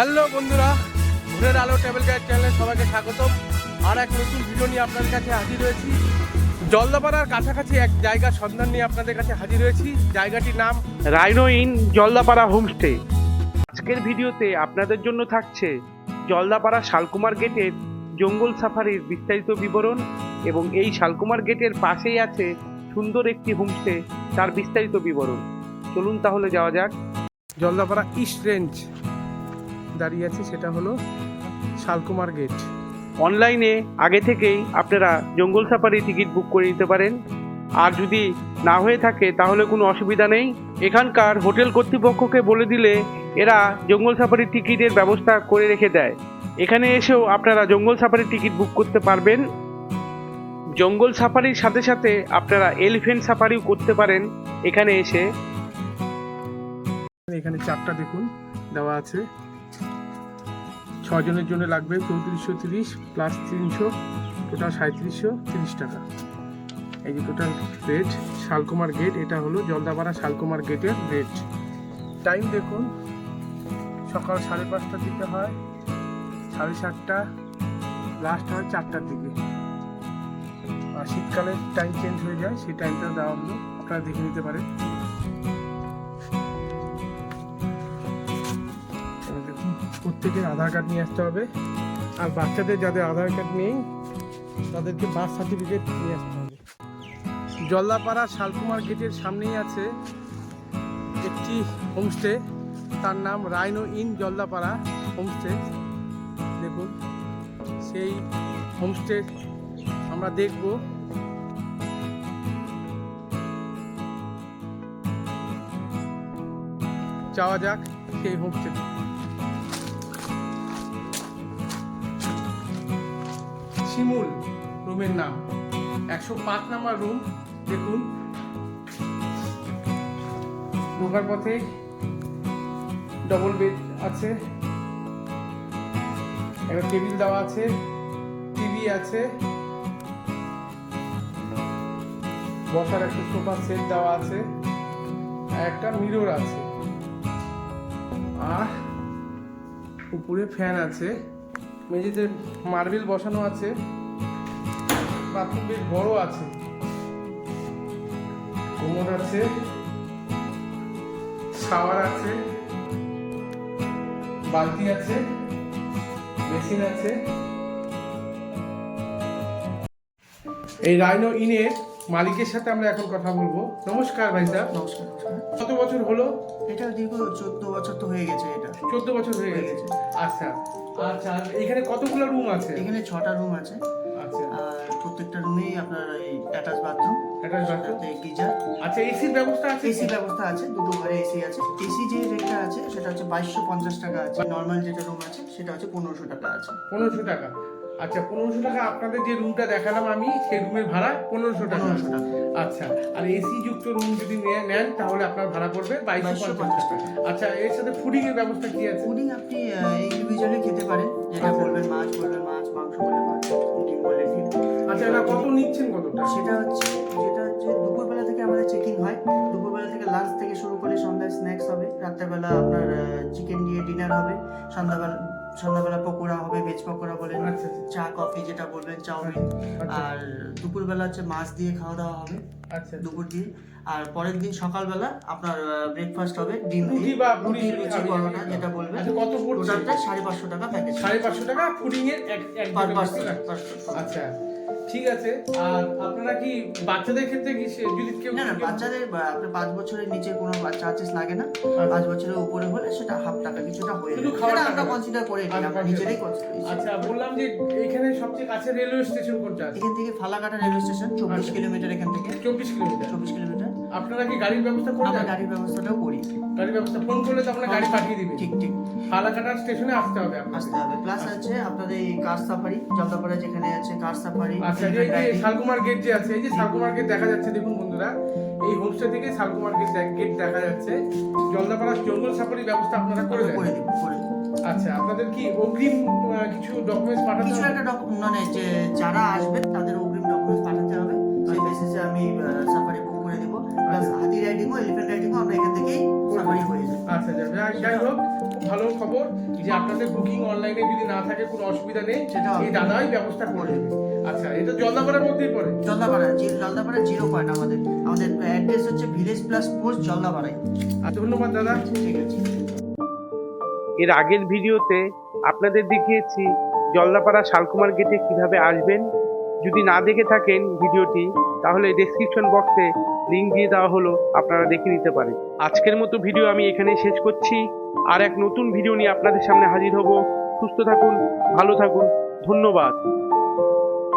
Hello বন্ধুরা ভোরের আলো ট্রাভেল গাইড চ্যানেলে সবাইকে স্বাগতম। আর এক নতুন ভিডিও নিয়ে আপনাদের কাছে হাজির হয়েছি। জলদাপাড়ার কাছাকাছি এক জায়গার সন্ধান নিয়ে আপনাদের কাছে হাজির হয়েছি। জায়গাটির নাম রাইনো ইন জলদাপাড়া হোমস্টে। আজকের ভিডিওতে আপনাদের জন্য থাকছে জলদাপাড়া শালকুমার গেটের জঙ্গল সাফারির বিস্তারিত বিবরণ এবং এই শালকুমার গেটের পাশেই আছে সুন্দর একটি হোমস্টে, তার বিস্তারিত বিবরণ। চলুন তাহলে যাওয়া যাক। Jaldapara east range. দাঁড়িয়ে আছে সেটা হলো শালকুমার গেট অনলাইনে আগে থেকেই আপনারা জঙ্গল সাফারি টিকিট বুক করে নিতে পারেন। আর যদি না হয়ে থাকে তাহলে কোনো অসুবিধা নেই। এখানকার হোটেল কর্তৃপক্ষকে বলে দিলে এরা জঙ্গল সাফারি টিকিটের ব্যবস্থা করে রেখে দেয়। এখানে এসেও আপনারা জঙ্গল সাফারি টিকিট বুক করতে পারবেন। জঙ্গল সাফারির সাথে সাথে আপনারা এলিফেন্ট সাফারিও করতে পারেন এখানে এসে। এখানে চারটা দেখুন দেওয়া আছে। ছজনের জন্য লাগবে চৌত্রিশশো তিরিশ প্লাস তিনশো টোটাল সাঁত্রিশশো তিরিশ টাকা। এই যে টোটাল রেট শালকুমার গেট এটা হলো জলদাপাড়া শালকুমার গেটের রেট টাইম দেখুন, সকাল সাড়ে পাঁচটার দিকে হয়, সাড়ে সাতটা লাস্ট হয় চারটার দিকে। আর শীতকালে টাইম চেঞ্জ হয়ে যায়, সেই টাইমটা দেওয়া হলো। আপনারা দেখে নিতে পারেন। প্রত্যেকের আধার কার্ড নিয়ে আসতে হবে। আর বাচ্চাদের যাদের আধার কার্ড নেই, তাদেরকে বার্থ সার্টিফিকেট নিয়ে আসতে হবে। জল্লাপাড়া শালকুমার গেটের সামনেই আছে একটি হোমস্টে তার নাম রাইনো ইন জল্লাপাড়া হোমস্টে দেখুন, সেই হোমস্টে আমরা দেখব। যাওয়া যাক সেই হোমস্টে শিমুল রুমের নাম। একশো পাঁচ নাম্বার রুম, দেখুন। ঢোকার পথে ডবল বেড আছে। একটা টেবিল দেওয়া আছে টিভি আছে। বসার একটা সোফা সেট দেওয়া আছে। একটা মিরর আছে। আর উপরে ফ্যান আছে। মেঝেতে মার্বেল বসানো আছে। বাথরুম বেশ বড় আছে। কোমর আছে। শাওয়ার আছে। বালতি আছে। মেশিন আছে। এই রাইনো ইনের মালিকের সাথে আমরা এখন কথা বলব। নমস্কার ভাই সাহেব নমস্কার। কত বছর হলো? এটা দীর্ঘ চোদ্দ বছর তো হয়ে গেছে এটা। চোদ্দ বছর হয়ে গেছে। আচ্ছা। আচ্ছা আর এখানে কতগুলো রুম আছে? এখানে ছটা রুম আছে। আচ্ছা। আর প্রত্যেকটা রুমেই আপনার এই attach bathroom attach bathroom geyser আচ্ছা এসির ব্যবস্থা আছে এসি ব্যবস্থা আছে দুটো ঘরে এসি আছে। এসি যে রেটটা আছে সেটা হচ্ছে বাইশশো পঞ্চাশ টাকা আছে। নর্মাল যেটা রুম আছে সেটা হচ্ছে পনেরোশো টাকা আছে। পনেরোশো টাকা। আচ্ছা পনেরোশো টাকা আপনাদের যে রুমটা দেখালাম আমি সেই রুমের ভাড়া পনেরোশো টাকা। আচ্ছা আর এসি যুক্ত রুম যদি নে- নেন তাহলে আপনার ভাড়া পড়বে বাইশশো 2250 পঞ্চাশ টাকা। আচ্ছা এর সাথে ফুডিং এর ব্যবস্থা কি আছে? ফুডিং আপনি ইন্ডিভিজুয়ালি খেতে পারেন। যেটা আচ্ছা। বলবেন মাছ বলবেন মাছ মাংস বললে মাছ ডিম ডিম আচ্ছা এটা কত নিচ্ছেন কতটা সেটা হচ্ছে যেটা হচ্ছে দুপুরবেলা থেকে আমাদের চেকিং হয়। দুপুরবেলা থেকে লাঞ্চ থেকে শুরু করে সন্ধ্যায় স্ন্যাক্স হবে। রাত্রেবেলা আপনার চিকেন দিয়ে ডিনার হবে। সন্ধ্যাবেলা সন্ধ্যাবেলা পকোড়া হবে ভেজ পকোড়া বলেন আচ্ছা আচ্ছা, চা কফি যেটা বলবেন চাউমিন। আচ্ছা। আর দুপুরবেলা হচ্ছে মাছ দিয়ে খাওয়া দাওয়া হবে আচ্ছা দুপুর দিয়ে। আর পরের দিন সকালবেলা আপনার ব্রেকফাস্ট হবে ডিম রুটি বা পুরি লুচি পরোটা যেটা বলবেন। কত পড়ছে? সাড়ে পাঁচশো টাকা প্যাকেজ সাড়ে পাঁচশো টাকা ফুডিং এর এক এক পার পার্সন আচ্ছা। ঠিক আছে আর আপনারা কি বাচ্চাদের ক্ষেত্রে কি যদি কেউ না না বাচ্চাদের আপনার পাঁচ বছরের নিচে কোনো চার্জেস লাগে না। পাঁচ বছরের উপরে হলে সেটা হাফ টাকা কিছুটা হয়ে শুধু সেটা আমরা কনসিডার করে নিই আচ্ছা, আমরা consider- নিজেরাই আচ্ছা বললাম যে এখানে সবচেয়ে কাছে রেলওয়ে স্টেশন কোনটা এখান থেকে ফালাকাটা রেলওয়ে স্টেশন চব্বিশ আচ্ছা। কিলোমিটার এখান থেকে। চব্বিশ কিলোমিটার। চব্বিশ কিলোমিটার। আপনারা কি গাড়ির ব্যবস্থা করে আমরা গাড়ির ব্যবস্থাটাও করি। গাড়ির ব্যবস্থা ফোন করলে তো আপনারা গাড়ি পাঠিয়ে দিবে। ঠিক ঠিক। ফালাকাটা স্টেশনে আসতে হবে আসতে হবে। প্লাস আছে আপনাদের এই কার সাফারি জলদাপাড়া যেখানে আছে কার সাফারি আচ্ছা এই যে শালকুমার গেট যে আছে এই যে শালকুমার গেট দেখা যাচ্ছে দেখুন বন্ধুরা এই হোমস্টে থেকে শালকুমার গেট গেট দেখা যাচ্ছে। জলদাপাড়া জঙ্গল সাফারির ব্যবস্থা আপনারা করে দেন। করে দিব করে দিব। আচ্ছা আপনাদের কি অগ্রিম কিছু ডকুমেন্টস পাঠাতে কিছু একটা ডকুমেন্ট মানে যে যারা আসবে তাদের অগ্রিম ডকুমেন্টস পাঠাতে হবে। সেই বেসিসে আমি যাই- যাই হোক ভালো খবর যে আপনাদের বুকিং অনলাইনে যদি না থাকে কোনো অসুবিধা নেই। সেটা এই দাদাই ব্যবস্থা করে আচ্ছা এটা জলদাপাড়ার মধ্যেই পড়ে। জলদাপাড়া জি- জলদাপাড়া জিরো পয়েন্ট আমাদের। আমাদের অ্যাড্রেস হচ্ছে ভিলেজ প্লাস পোস্ট জলদাপাড়ায়। ধন্যবাদ দাদা। ঠিক আছে। এর আগের ভিডিওতে আপনাদের দেখিয়েছি জলদাপাড়া শালকুমার গেটে কীভাবে আসবেন। যদি না দেখে থাকেন ভিডিওটি তাহলে ডেসক্রিপশন বক্সে লিংক দিয়ে দেওয়া হলো, আপনারা দেখে নিতে পারেন। আজকের মতো ভিডিও আমি এখানে শেষ করছি। আর এক নতুন ভিডিও নিয়ে আপনাদের সামনে হাজির হব। সুস্থ থাকুন, ভালো থাকুন, ধন্যবাদ।